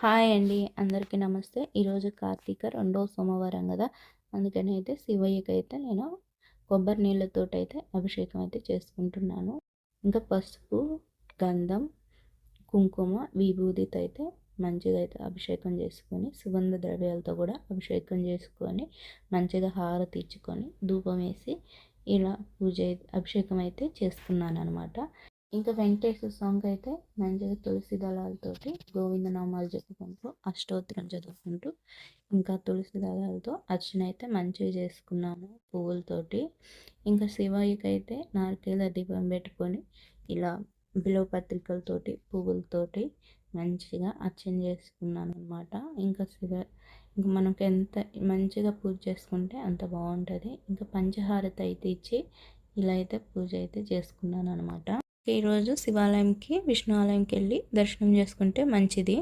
Hi అండి. అందరికీ నమస్తే. ఈరోజు కార్తీక రెండో సోమవారం కదా. అందుకని అయితే శివయ్యకి అయితే నేను కొబ్బరి నీళ్ళతో అయితే అభిషేకం అయితే చేసుకుంటున్నాను. ఇంకా పసుపు గంధం కుంకుమ విభూతితో అయితే మంచిగా అయితే అభిషేకం చేసుకొని సుగంధ ద్రవ్యాలతో కూడా అభిషేకం చేసుకొని మంచిగా హారతి ఇచ్చుకొని ధూపం వేసి ఇలా పూజ అభిషేకం అయితే చేసుకున్నాను అనమాట ఇంకా వెంకటేశ్వర సాంగ్ అయితే మంచిగా తులసి దళాలతోటి గోవింద నామాలు చెప్పుకుంటూ అష్టోత్తరం చదువుకుంటూ ఇంకా తులసి దళాలతో అర్చన అయితే మంచిగా చేసుకున్నాను పువ్వులతోటి ఇంకా శివయ్యకి అయితే నారికేల దీపం పెట్టుకొని ఇలా బిలో పత్రికలతోటి పువ్వులతోటి మంచిగా అర్చన చేసుకున్నాను అనమాట ఇంకా శివ ఇంకా మనకు ఎంత మంచిగా పూజ చేసుకుంటే అంత బాగుంటుంది. ఇంకా పంచహారత అయితే ఇచ్చి ఇలా అయితే పూజ అయితే చేసుకున్నాను అనమాట ఈరోజు శివాలయంకి విష్ణు ఆలయంకి వెళ్ళి దర్శనం చేసుకుంటే మంచిది.